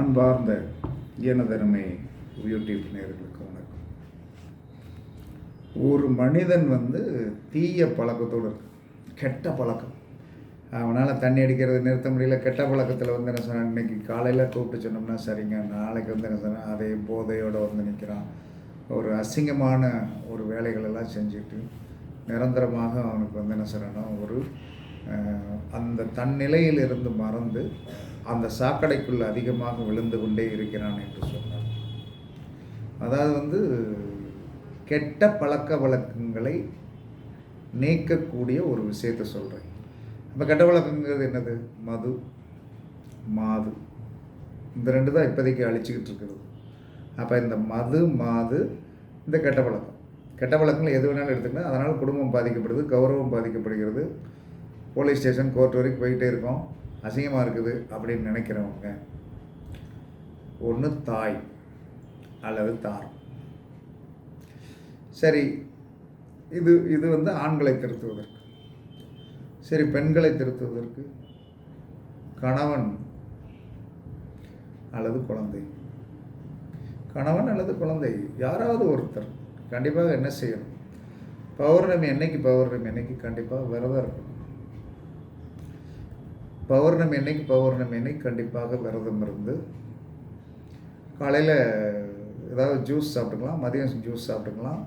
அன்பார்ந்த எனதருமை யூடியூப் நேர்களுக்கு வணக்கம். ஒரு மனிதன் வந்து தீய பழக்கத்தோடு இருக்கு. கெட்ட பழக்கம். அவனால் தண்ணி அடிக்கிறது நிறுத்த முடியல. கெட்ட பழக்கத்தில் வந்து என்ன சொன்னால் இன்னைக்கு காலையில் கூப்பிட்டு சொன்னோம்னா சரிங்க. நாளைக்கு வந்து என்ன சொன்னால் அதே போதையோடு வந்து நிற்கிறான் ஒரு அசிங்கமான ஒரு வேலைகளெல்லாம் செஞ்சுட்டு நிரந்தரமாக அவனுக்கு வந்து என்ன சொல்கிறேன்னா ஒரு அந்த தன் இருந்து மறந்து அந்த சாக்கடைக்குள் அதிகமாக விழுந்து கொண்டே இருக்கிறான் என்று சொன்னார். அதாவது வந்து கெட்ட பழக்க வழக்கங்களை நீக்கக்கூடிய ஒரு விஷயத்தை சொல்கிறேன் அப்போ கெட்ட வழக்கங்கிறது என்னது? மது மாது. இந்த ரெண்டு தான் இப்போதைக்கு அழிச்சிக்கிட்டு இருக்கிறது அப்போ இந்த மது மாது இந்த கெட்ட பழக்கம். கெட்ட பழக்கங்கள் எது வேணாலும் எடுத்துக்கலாம். அதனால் குடும்பம் பாதிக்கப்படுது கௌரவம் பாதிக்கப்படுகிறது. போலீஸ் ஸ்டேஷன் கோர்ட் வரைக்கும் போயிட்டே இருக்கோம். அசிங்கமாக இருக்குது அப்படின்னு நினைக்கிறவங்க ஒன்று தாய் அல்லது தார். சரி இது இது வந்து ஆண்களை திருத்துவதற்கு. சரி பெண்களை திருத்துவதற்கு கணவன் அல்லது குழந்தை. கணவன் அல்லது குழந்தை யாராவது ஒருத்தர் கண்டிப்பாக என்ன செய்யணும்? பௌர்ணமி என்னைக்கு பௌர்ணமி என்னைக்கு கண்டிப்பாக விரதம் இருக்கணும். பௌர்ணமி அன்னைக்கு பௌர்ணமி என்னைக்கு கண்டிப்பாக விரதம் இருந்து காலையில் ஏதாவது ஜூஸ் சாப்பிட்டுக்கலாம் மதியம் ஜூஸ் சாப்பிட்டுக்கலாம்.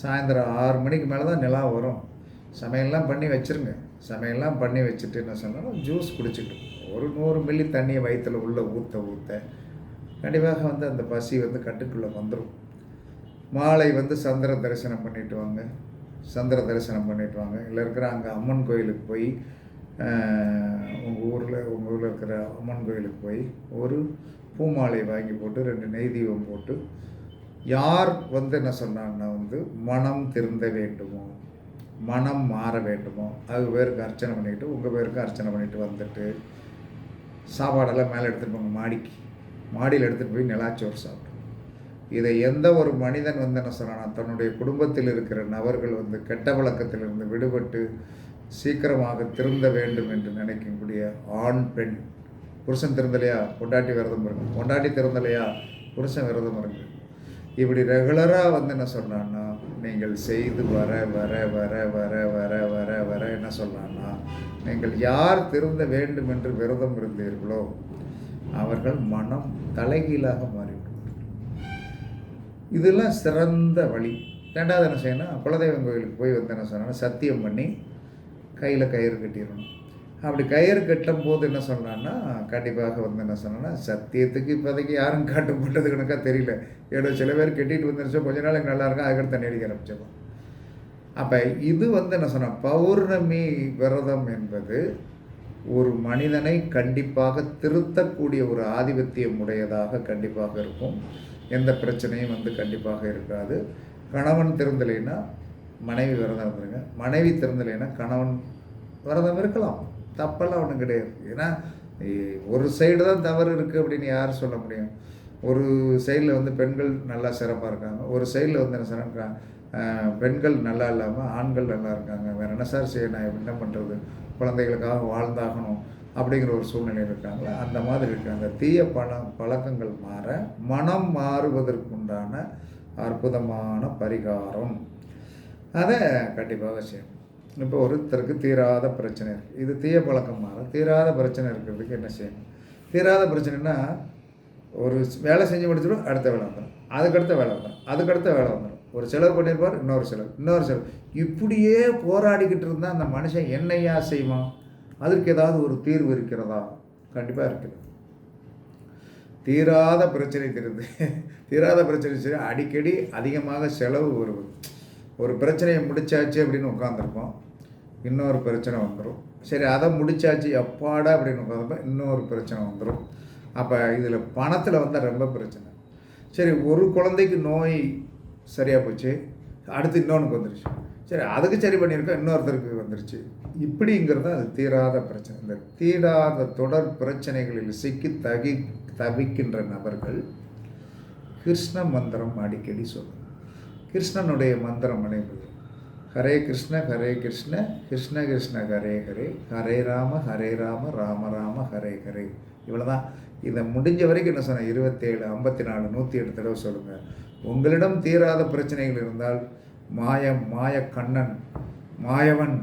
சாயந்தரம் ஆறு மணிக்கு மேலே தான் நிலா வரும். சமையல்லாம் பண்ணி வச்சுருங்க. சமையல்லாம் பண்ணி வச்சுட்டு என்ன சொன்னாலும் ஜூஸ் குடிச்சிட்டு ஒரு நூறு மில்லி தண்ணியை வயிற்றில் உள்ளே ஊற்ற ஊற்ற கண்டிப்பாக வந்து அந்த பசி வந்து கட்டுக்குள்ளே வந்துடும் மாலை வந்து சந்திர தரிசனம் பண்ணிட்டு வாங்க. சந்திர தரிசனம் பண்ணிட்டு வாங்க. இல்லை இருக்கிற அங்கே அம்மன் கோயிலுக்கு போய் உங்கள் ஊரில் உங்கள் ஊரில் இருக்கிற அம்மன் கோயிலுக்கு போய் ஒரு பூமாலை வாங்கி போட்டு ரெண்டு நெய் தீபம் போட்டு யார் வந்து என்ன சொன்னாங்கன்னா வந்து மனம் திருந்த வேண்டுமோ மனம் மாற வேண்டுமோ அது பேருக்கு அர்ச்சனை பண்ணிக்கிட்டு உங்கள் பேருக்கு அர்ச்சனை பண்ணிட்டு வந்துட்டு சாப்பாடெல்லாம் மேலே எடுத்துகிட்டு போங்க மாடிக்கு. மாடியில் எடுத்துகிட்டு போய் நிலாச்சோறு சாப்பிடும் இதை எந்த ஒரு மனிதன் வந்து என்ன சொன்னான்னா தன்னுடைய குடும்பத்தில் இருக்கிற நபர்கள் வந்து கெட்ட பழக்கத்திலிருந்து விடுபட்டு சீக்கிரமாக திருந்த வேண்டும் என்று நினைக்கக்கூடிய ஆண் பெண். புருஷன் திறந்தலையா பொண்டாட்டி விரதம் இருக்கு. பொண்டாட்டி திறந்தலையா புருஷன் விரதம் இருக்கு. இப்படி ரெகுலராக வந்து என்ன சொன்னான்னா நீங்கள் செய்து வர வர வர வர வர வர வர என்ன சொன்னான்னா நீங்கள் யார் திருந்த வேண்டும் என்று விரதம் இருந்தீர்களோ அவர்கள் மனம் தலைகீழாக மாறிவிடும். இதெல்லாம் சிறந்த வழி. ரெண்டாவது என்ன செய்யணும் குலதெய்வம் கோயிலுக்கு போய் வந்து என்ன சொன்னால் சத்தியம் பண்ணி கையில் கயிறு கட்டிடணும். அப்படி கயிறு கட்டும் போது என்ன சொன்னான்னா கண்டிப்பாக வந்து என்ன சொன்னேன்னா சத்தியத்துக்கு இப்போதைக்கு யாரும் காட்டு போட்டது கணக்காக தெரியல. ஏதோ சில பேர் கட்டிட்டு வந்துருச்சோ கொஞ்ச நாள் நல்லா இருக்கும் அதுக்கடுத்து தண்ணி அடிக்க ஆரம்பிச்சிடும் அப்போ இது வந்து என்ன சொன்னால் பௌர்ணமி விரதம் என்பது ஒரு மனிதனை கண்டிப்பாக திருத்தக்கூடிய ஒரு ஆதிபத்தியம் உடையதாக கண்டிப்பாக இருக்கும். எந்த பிரச்சனையும் வந்து கண்டிப்பாக இருக்காது. கணவன் திருந்தலைன்னா மனைவி விரதம் இருந்துருங்க மனைவி திறந்தலைன்னா கணவன் விரதம் இருக்கலாம். தப்பெல்லாம் ஒன்றும் கிடையாது. ஏன்னா ஒரு சைடு தான் தவறு இருக்குது அப்படின்னு யார் சொல்ல முடியும். ஒரு சைடில் வந்து பெண்கள் நல்லா சிறப்பாக இருக்காங்க. ஒரு சைடில் வந்து என்ன சொன்னாக்கா பெண்கள் நல்லா இல்லாமல் ஆண்கள் நல்லா இருக்காங்க. வேறு என்ன சார் செய்ய நான் என்ன பண்ணுறது குழந்தைகளுக்காக வாழ்ந்தாகணும் அப்படிங்கிற ஒரு சூழ்நிலை இருக்காங்களா? அந்த மாதிரி இருக்காங்க. அந்த தீய பண பழக்கங்கள் மாற மனம் மாறுவதற்குண்டான அற்புதமான பரிகாரம். அதை கண்டிப்பாக செய்யணும். இப்போ ஒருத்தருக்கு தீராத பிரச்சனை இருக்குது இது தீய பழக்கம் மாற தீராத பிரச்சனை இருக்கிறதுக்கு என்ன செய்யணும்? தீராத பிரச்சனைனா ஒரு வேலை செஞ்சு முடிச்சிடும் அடுத்த வேலை வந்துடும் அதுக்கடுத்த வேலை வந்துடும் அதுக்கடுத்த வேலை வந்துடும் ஒரு செலவு பண்ணியிருப்பார் இன்னொரு செலவு இன்னொரு செலவு. இப்படியே போராடிக்கிட்டு இருந்தால் அந்த மனுஷன் என்னையா செய்வான்? அதற்கு ஏதாவது ஒரு தீர்வு இருக்கிறதா? கண்டிப்பாக இருக்குது தீராத பிரச்சனை தெரியுது தீராத பிரச்சனை சரி அடிக்கடி அதிகமாக செலவு வருவது ஒரு பிரச்சனையை முடிச்சாச்சு அப்படின்னு உட்காந்துருப்போம் இன்னொரு பிரச்சனை வந்துடும் சரி அதை முடிச்சாச்சு எப்பாடா அப்படின்னு உட்காந்துருப்போம் இன்னொரு பிரச்சனை வந்துடும் அப்போ இதில் பணத்தில் வந்தால் ரொம்ப பிரச்சனை. சரி ஒரு குழந்தைக்கு நோய் சரியாக போச்சு. அடுத்து இன்னொன்றுக்கு வந்துருச்சு. சரி அதுக்கு சரி பண்ணியிருக்கோம். இன்னொருத்தருக்கு வந்துருச்சு. இப்படிங்கிறது அது தீராத பிரச்சனை. இந்த தீராத தொடர் பிரச்சனைகளில் சிக்கி தகி தவிக்கின்ற நபர்கள் கிருஷ்ண மந்திரம் அடிக்கடி சொல்லுங்கள் கிருஷ்ணனுடைய மந்திரம் அனைவது ஹரே கிருஷ்ண ஹரே கிருஷ்ண கிருஷ்ண கிருஷ்ண ஹரே ஹரே ஹரே ராம ஹரே ராம ராம ராம ஹரே ஹரே. இவ்வளோ தான் இதை முடிஞ்ச வரைக்கும் என்ன சொன்னேன்? இருபத்தேழு ஐம்பத்தி நாலு நூற்றி எட்டு தடவை சொல்லுங்கள் உங்களிடம் தீராத பிரச்சனைகள் இருந்தால் மாயம் மாய கண்ணன் மாயவன்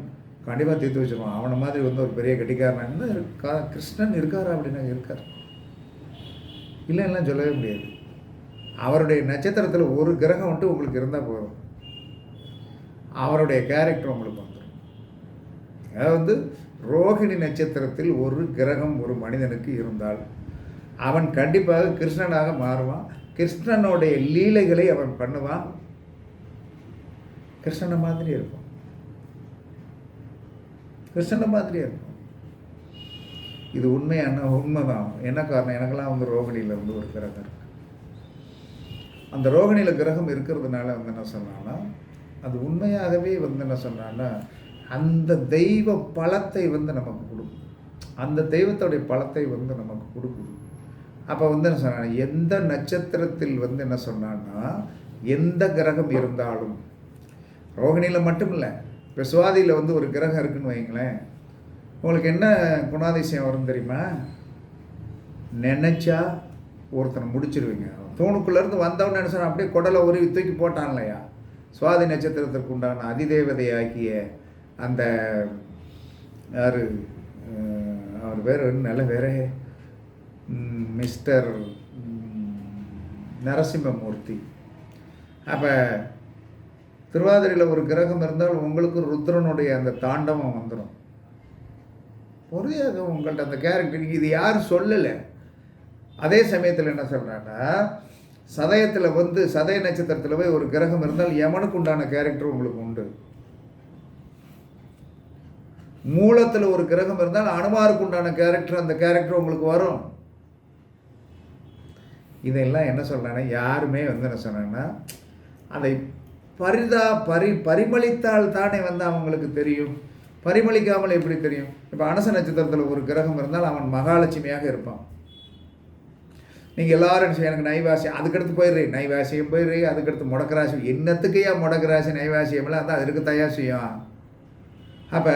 கண்டிப்பாக தீர்த்து வச்சிருவான். அவனை மாதிரி வந்து ஒரு பெரிய கட்டிக்காரன் இருக்கா? கிருஷ்ணன் இருக்காரா அப்படின்னா இருக்கார். இல்லைன்னா சொல்லவே முடியாது. அவருடைய நட்சத்திரத்தில் ஒரு கிரகம் வந்துட்டு உங்களுக்கு இருந்தால் போதும். அவருடைய கேரக்டர் உங்களுக்கு வந்துடும் அதாவது வந்து ரோகிணி நட்சத்திரத்தில் ஒரு கிரகம் ஒரு மனிதனுக்கு இருந்தால் அவன் கண்டிப்பாக கிருஷ்ணனாக மாறுவான். கிருஷ்ணனுடைய லீலைகளை அவன் பண்ணுவான். கிருஷ்ணனை மாதிரி இருக்கும் கிருஷ்ணனை மாதிரி இருக்கும் இது உண்மையான உண்மைதான். என்ன காரணம்? எனக்கெல்லாம் வந்து ரோகிணியில் வந்து ஒரு கிரகம் அந்த ரோகிணியில் கிரகம் இருக்கிறதுனால வந்து என்ன சொன்னான்னா அது உண்மையாகவே வந்து என்ன சொன்னான்னா அந்த தெய்வ பலத்தை வந்து நமக்கு கொடுக்கும். அந்த தெய்வத்தோடைய பலத்தை வந்து நமக்கு கொடுக்குது. அப்போ வந்து என்ன சொன்னாங்க எந்த நட்சத்திரத்தில் வந்து என்ன சொன்னான்னா எந்த கிரகம் இருந்தாலும் ரோகிணியில் மட்டும் இல்லை இப்போ சுவாதியில் வந்து ஒரு கிரகம் இருக்குன்னு வைங்களேன் உங்களுக்கு என்ன குணாதிசயம் வரும் தெரியுமா? நினச்சா ஒருத்தனை முடிச்சிருவீங்க. தூணுக்குள்ளேருந்து வந்தவன் என்ன அப்படியே குடலை உருவி தூக்கி போட்டான் இல்லையா சுவாதி நட்சத்திரத்திற்கு உண்டான அதிதேவதையாகிய அந்த யார் அவர் பேர் நல்ல வேறே மிஸ்டர் நரசிம்மமூர்த்தி. அப்போ திருவாதிரையில் ஒரு கிரகம் இருந்தால் உங்களுக்கு ருத்ரனுடைய அந்த தாண்டவம் வந்துடும் ஒரே உங்கள்கிட்ட அந்த கேரக்டர் இது யாரும் சொல்லலை. அதே சமயத்தில் என்ன சொல்கிறாங்கன்னா சதயத்தில் வந்து சதய நட்சத்திரத்தில் போய் ஒரு கிரகம் இருந்தால் யமனுக்கு உண்டான கேரக்டர் உங்களுக்கு உண்டு. மூலத்தில் ஒரு கிரகம் இருந்தால் அனுமாருக்கு உண்டான கேரக்டர் அந்த கேரக்டர் உங்களுக்கு வரும். இதெல்லாம் என்ன சொல்கிறேன்னா யாருமே வந்து என்ன சொன்னாங்கன்னா அதை பரிதா பரி பரிமளித்தால் தானே வந்து அவங்களுக்கு தெரியும். பரிமளிக்காமல் எப்படி தெரியும்? இப்போ அனச நட்சத்திரத்தில் ஒரு கிரகம் இருந்தால் அவன் மகாலட்சுமியாக இருப்பான். நீங்கள் எல்லோரும் என்ன செய்ய, எனக்கு நைவாசி அதுக்கடுத்து போயிடுறீ நைவாசியம் போயிடுறீ அதுக்கடுத்து முடக்கராசி என்னத்துக்கையா முடக்கராசி நைவாசியம்லாம் அதான் அதுக்கு தயார் செய்யும். அப்போ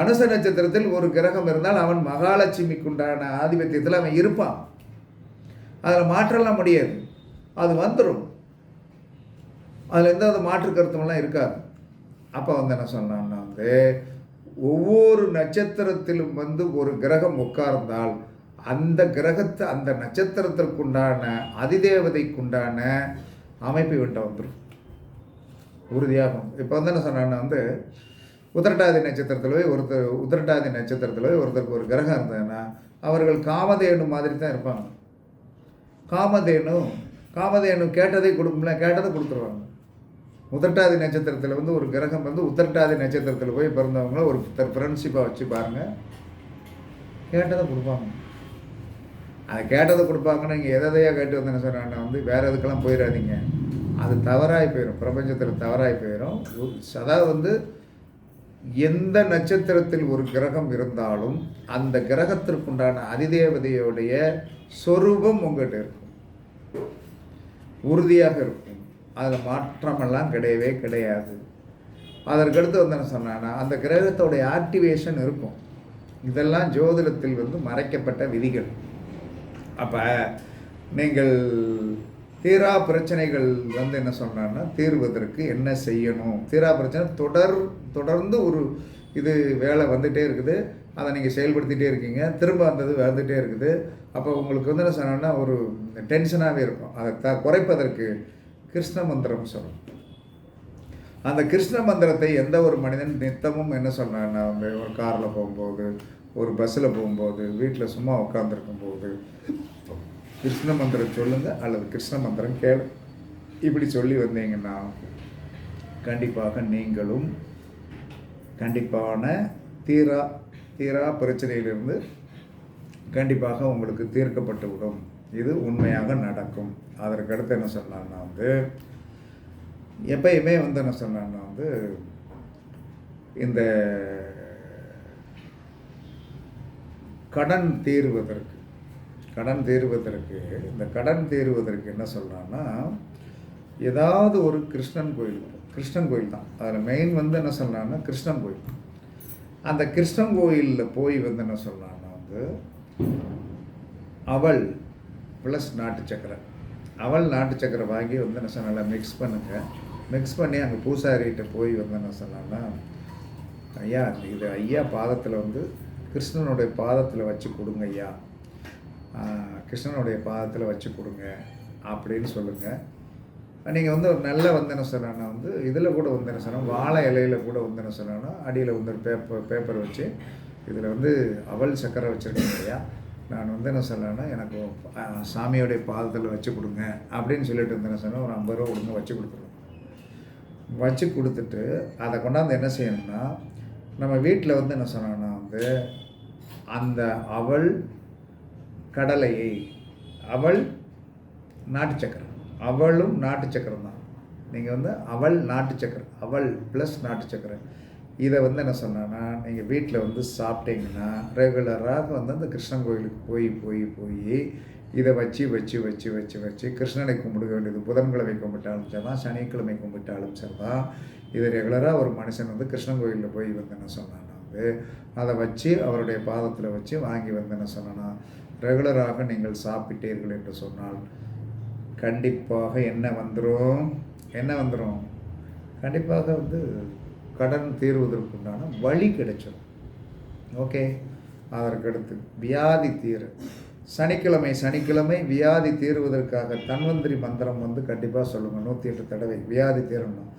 அனுச நட்சத்திரத்தில் ஒரு கிரகம் இருந்தால் அவன் மகாலட்சுமிக்கு உண்டான ஆதிபத்தியத்தில் அவன் இருப்பான். அதில் மாற்றலாம் முடியாது. அது வந்துடும் அதில் எந்த வித மாற்று கருத்துமெல்லாம் இருக்காது. அப்போ வந்து என்ன சொன்னான்னா வந்து ஒவ்வொரு நட்சத்திரத்திலும் வந்து ஒரு கிரகம் உட்கார்ந்தால் அந்த கிரகத்தை அந்த நட்சத்திரத்திற்குண்டான அதிதேவதைக்குண்டான அமைப்பு விட்ட வந்துடும் உறுதியாகும். இப்போ வந்து என்ன சொன்னான்னா வந்து உதரட்டாதி நட்சத்திரத்தில் போய் ஒருத்தர் உதரட்டாதி நட்சத்திரத்தில் போய் ஒருத்தருக்கு ஒரு கிரகம் இருந்ததுன்னா அவர்கள் காமதேனு மாதிரி தான் இருப்பாங்க. காமதேனு காமதேனு கேட்டதை கொடுக்கும்ல கேட்டதை கொடுத்துருவாங்க. உதரட்டாதி நட்சத்திரத்தில் வந்து ஒரு கிரகம் வந்து உத்தரட்டாதி நட்சத்திரத்தில் போய் பிறந்தவங்கள ஒரு ஃப்ரெண்ட்ஷிப்பாக வச்சு பாருங்கள் கேட்டதை கொடுப்பாங்க. அதை கேட்டதை கொடுப்பாங்கன்னு நீங்கள் எதையா கேட்டு வந்தேன்னு சொன்னா வந்து வேறு எதுக்கெல்லாம் போயிடாதீங்க. அது தவறாகி போயிடும் பிரபஞ்சத்தில் தவறாகி போயிடும் அதாவது வந்து எந்த நட்சத்திரத்தில் ஒரு கிரகம் இருந்தாலும் அந்த கிரகத்திற்குண்டான அதிதேவதையுடைய சொரூபம் உங்கள்கிட்ட இருக்கும். உறுதியாக இருக்கும். அதில் மாற்றமெல்லாம் கிடையவே கிடையாது. அதற்கடுத்து வந்து என்ன சொன்னான்னா அந்த கிரகத்தோடைய ஆக்டிவேஷன் இருக்கும். இதெல்லாம் ஜோதிடத்தில் வந்து மறைக்கப்பட்ட விதிகள். அப்போ நீங்கள் தீரா பிரச்சனைகள் வந்து என்ன சொன்னான்னா தீர்வதற்கு என்ன செய்யணும்? தீரா பிரச்சனை தொடர் தொடர்ந்து ஒரு இது வேலை வந்துகிட்டே இருக்குது. அதை நீங்கள் செயல்படுத்திகிட்டே இருக்கீங்க. திரும்ப வந்தது வந்துகிட்டே இருக்குது. அப்போ உங்களுக்கு வந்து என்ன சொன்னோன்னா ஒரு டென்ஷனாகவே இருக்கும். அதை த குறைப்பதற்கு கிருஷ்ண மந்திரம் சொல்லணும் அந்த கிருஷ்ண மந்திரத்தை எந்த ஒரு மனிதன் நித்தமும் என்ன சொன்னான்னா ஒரு காரில் போகும்போது ஒரு பஸ்ஸில் போகும்போது வீட்டில் சும்மா உட்காந்துருக்கும் போது கிருஷ்ண மந்திரம் சொல்லுங்கள் அல்லது கிருஷ்ண மந்திரம் கேளு. இப்படி சொல்லி வந்தீங்கன்னா கண்டிப்பாக நீங்களும் கண்டிப்பான தீரா தீரா பிரச்சனையிலிருந்து கண்டிப்பாக உங்களுக்கு தீர்க்கப்பட்டு விடும். இது உண்மையாக நடக்கும். அதற்கு அடுத்து என்ன சொன்னான்னா வந்து எப்பயுமே வந்து என்ன சொன்னான்னா வந்து இந்த கடன் தீர்வதற்கு கடன் தீர்வதற்கு இந்த கடன் தீர்வதற்கு என்ன சொல்கிறான்னா ஏதாவது ஒரு கிருஷ்ணன் கோயில் கிருஷ்ணன் கோயில் தான். அதில் மெயின் வந்து என்ன சொல்கிறான்னா கிருஷ்ணன் கோயில். அந்த கிருஷ்ணன் கோயிலில் போய் வந்து என்ன சொல்கிறான்னா வந்து அவள் ப்ளஸ் நாட்டு சக்கரை. அவள் நாட்டு சக்கரை வாங்கி வந்து என்ன சொன்னால மிக்ஸ் பண்ணுங்கள் மிக்ஸ் பண்ணி அங்கே பூசாரிகிட்ட போய் வந்து என்ன சொன்னான்னா ஐயா இது ஐயா பாதத்தில் வந்து கிருஷ்ணனுடைய பாதத்தில் வச்சு கொடுங்க ஐயா கிருஷ்ணனுடைய பாதத்தில் வச்சு கொடுங்க அப்படின்னு சொல்லுங்கள் நீங்கள் வந்து ஒரு நல்ல வந்து என்ன சொன்னா வந்து இதில் கூட வந்து என்ன சொன்னால் வாழை இலையில கூட வந்து என்ன சொன்னா அடியில் வந்து ஒரு பேப்பர் பேப்பர் வச்சு இதில் வந்து அவல் சக்கரை வச்சுருக்கேன் ஐயா. நான் வந்து என்ன சொன்னேன்னா எனக்கு சாமியோடைய பாதத்தில் வச்சு கொடுங்க அப்படின்னு சொல்லிட்டு வந்து என்ன சொன்னால் ஒரு ஐம்பது ரூபா கொடுங்க வச்சு கொடுத்துருவோம். வச்சு கொடுத்துட்டு அதை கொண்டாந்து என்ன செய்யணும்னா நம்ம வீட்டில் வந்து என்ன சொன்னோன்னா வந்து அந்த அவள் கடலையை அவள் நாட்டு சக்கரம். அவளும் நாட்டு சக்கரம் தான். நீங்கள் வந்து அவள் நாட்டு சக்கரம் அவள் ப்ளஸ் நாட்டு சக்கரம். இதை வந்து என்ன சொன்னேன்னா நீங்கள் வீட்டில் வந்து சாப்பிட்டீங்கன்னா ரெகுலராக வந்து அந்த கிருஷ்ணன் கோயிலுக்கு போய் போய் போய் இதை வச்சு வச்சு வச்சு வச்சு வச்சு கிருஷ்ணனை கும்பிட வேண்டியது. புதன்கிழமை கும்பிட்டாலும் சரிதான் சனிக்கிழமை கும்பிட்டாலும் சரிதான். இது ரெகுலராக ஒரு மனுஷன் வந்து கிருஷ்ணன் கோயிலில் போய் வந்து என்ன சொன்னான்னா இருக்குது அதை வச்சு அவருடைய பாதத்தில் வச்சு வாங்கி வந்து என்ன சொன்னா ரெகுலராக நீங்கள் சாப்பிட்டீர்கள் என்று சொன்னால் கண்டிப்பாக என்ன வந்துடும் என்ன வந்துடும் கண்டிப்பாக வந்து கடன் தீர்வதற்குண்டான வழி கிடைச்சிடும் ஓகே? அதற்கடுத்து வியாதி தீர. சனிக்கிழமை சனிக்கிழமை வியாதி தீர்வதற்காக தன்வந்திரி மந்திரம் வந்து கண்டிப்பாக சொல்லுங்கள் நூற்றி எட்டு தடவை வியாதி தீரணும்.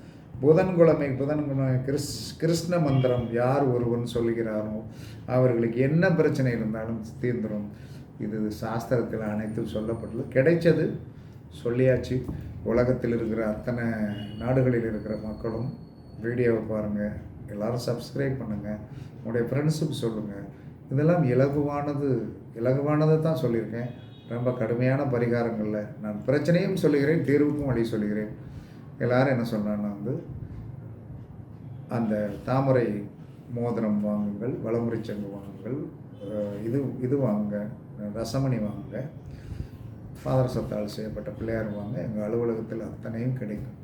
புதன்குழமை புதன்கிழமை கிறிஸ் கிருஷ்ண மந்திரம் யார் ஒருவன் சொல்கிறாரோ அவர்களுக்கு என்ன பிரச்சனை இருந்தாலும் தீர்ந்துடும் இது சாஸ்திரத்தில் அனைத்தும் சொல்லப்பட்டது கிடைச்சது. சொல்லியாச்சு. உலகத்தில் இருக்கிற அத்தனை நாடுகளில் இருக்கிற மக்களும் வீடியோவை பாருங்கள் எல்லாரும் சப்ஸ்கிரைப் பண்ணுங்கள் உங்களுடைய ஃப்ரெண்ட்ஸுக்கு சொல்லுங்கள் இதெல்லாம் இலகுவானது இலகுவானதை தான் சொல்லியிருக்கேன். ரொம்ப கடுமையான பரிகாரங்களில் நான் பிரச்சனையும் சொல்லுகிறேன் தீர்வுக்கும் வழி சொல்லுகிறேன். எல்லாரும் என்ன சொன்னான்னா வந்து அந்த தாமரை மோதிரம் வாங்குங்கள் வளமுறை சங்கு வாங்குங்கள் இது இது வாங்க ரசமணி வாங்குங்க பாதரசத்தால் செய்யப்பட்ட பிள்ளையார் வாங்க எங்கள் அலுவலகத்தில் அத்தனையும் கிடைக்கும்.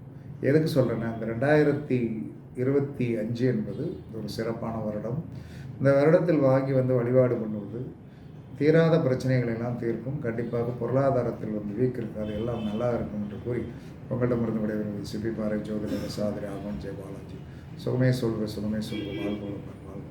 எதுக்கு சொல்கிறேன்னா இந்த ரெண்டாயிரத்தி இருபத்தி அஞ்சு என்பது ஒரு சிறப்பான வருடம். இந்த வருடத்தில் வாங்கி வந்து வழிபாடு பண்ணுவது தீராத பிரச்சனைகளை எல்லாம் தீர்க்கும். கண்டிப்பாக பொருளாதாரத்தில் வந்து வீக் இருக்காது எல்லாம் நல்லா இருக்கும் என்று கூறி உங்களிடமிருந்து விடைபெறுவது சிப்பி பாறை ஜோதிடர் சாதிரி ஆகவன் ஜெய பாலாஜி சுகமே சொல்க சுகமே சொல்க வாழ்வோம் வாழ்வோம்